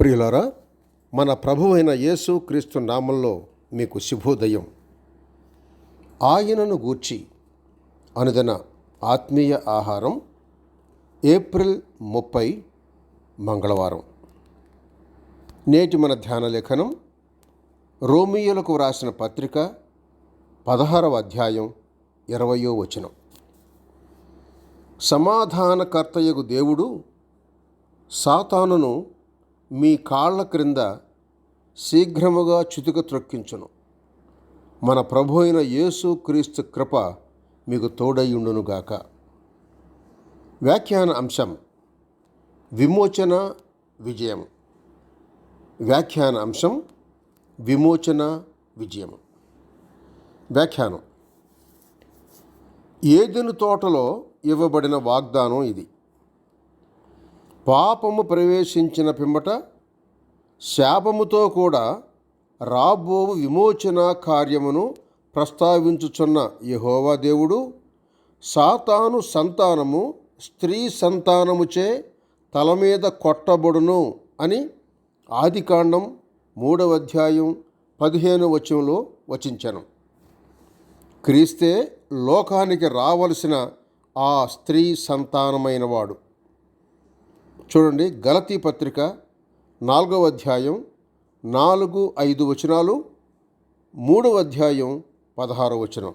ప్రియులారా మన ప్రభువైన యేసు క్రీస్తు నామంలో మీకు శుభోదయం. ఆయనను గూర్చి అనుదిన ఆత్మీయ ఆహారం ఏప్రిల్ ముప్పై మంగళవారం. నేటి మన ధ్యాన లేఖనం రోమియోలకు వ్రాసిన పత్రిక పదహారవ అధ్యాయం ఇరవయో వచనం. సమాధానకర్తయగు దేవుడు సాతానును మీ కాళ్ళ క్రింద శీఘ్రముగా చితుక త్రొక్కించును. మన ప్రభు అయిన యేసు క్రీస్తు కృప మీకు తోడయ్యుండునుగాక వ్యాఖ్యాన అంశం విమోచన విజయం. వ్యాఖ్యాన అంశం విమోచన విజయం. వ్యాఖ్యానం ఏదెను తోటలో ఇవ్వబడిన వాగ్దానం ఇది. పాపము ప్రవేశించిన పిమ్మట శాపముతో కూడా రాబో విమోచన కార్యమును ప్రస్తావించుచున్న యహోవా దేవుడు సాతాను సంతానము స్త్రీ సంతానముచే తల మీద కొట్టబడును అని ఆదికాండం మూడవ అధ్యాయం పదిహేను వచనంలో వచించను. క్రీస్తే లోకానికి రావలసిన ఆ స్త్రీ సంతానమైనవాడు. చూడండి గలతీ పత్రిక నాలుగవ అధ్యాయం నాలుగు ఐదు వచనాలు మూడవ అధ్యాయం పదహారో వచనం.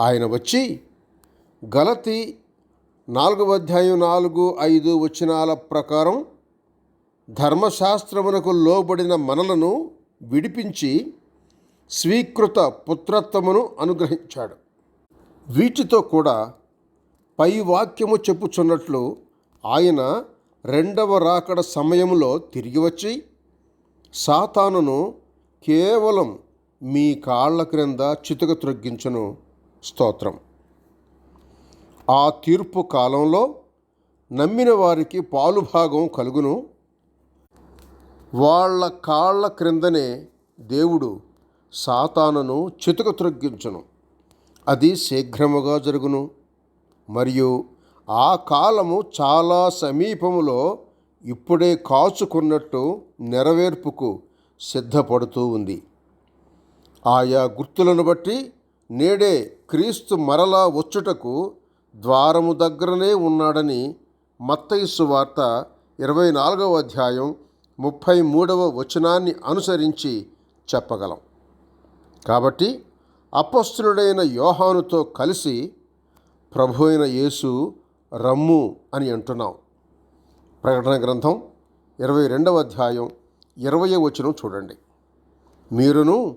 ఆయన వచ్చి గలతి నాలుగవ అధ్యాయం నాలుగు ఐదు వచనాల ప్రకారం ధర్మశాస్త్రమునకు లోబడిన మనలను విడిపించి స్వీకృత పుత్రత్వమును అనుగ్రహించాడు. వీటితో కూడా పై వాక్యము చెప్పుచున్నట్లు ఆయన రెండవ రాకడ సమయంలో తిరిగి వచ్చి సాతానును కేవలం మీ కాళ్ళ క్రింద చితుక త్రొగ్గించును. స్తోత్రం. ఆ తీర్పు కాలంలో నమ్మిన వారికి పాలుభాగం కలుగును. వాళ్ళ కాళ్ళ క్రిందనే దేవుడు సాతానును చితుక త్రొగ్గించును. అది శీఘ్రముగా జరుగును. మరియు ఆ కాలము చాలా సమీపములో ఇప్పుడే కాచుకున్నట్టు నెరవేర్పుకు సిద్ధపడుతూ ఉంది. ఆయా గుర్తులను బట్టి నేడే క్రీస్తు మరలా వచ్చుటకు ద్వారము దగ్గరనే ఉన్నాడని మత్తయిస్సు వార్త ఇరవై నాలుగవ అధ్యాయం ముప్పై మూడవ వచనాన్ని అనుసరించి చెప్పగలం. కాబట్టి అపస్తులుడైన యోహానుతో కలిసి ప్రభు అయిన యేసు రమ్ము అని అంటున్నాం. ప్రకటన గ్రంథం ఇరవై రెండవ అధ్యాయం ఇరవై వచనం చూడండి. మీరును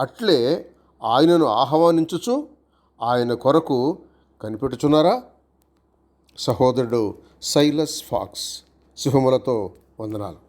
అట్లే ఆయనను ఆహ్వానించుచు ఆయన కొరకు కనిపెట్టుచున్నారా? సహోదరుడు సైలస్ ఫాక్స్ శుభములతో వందనాలు.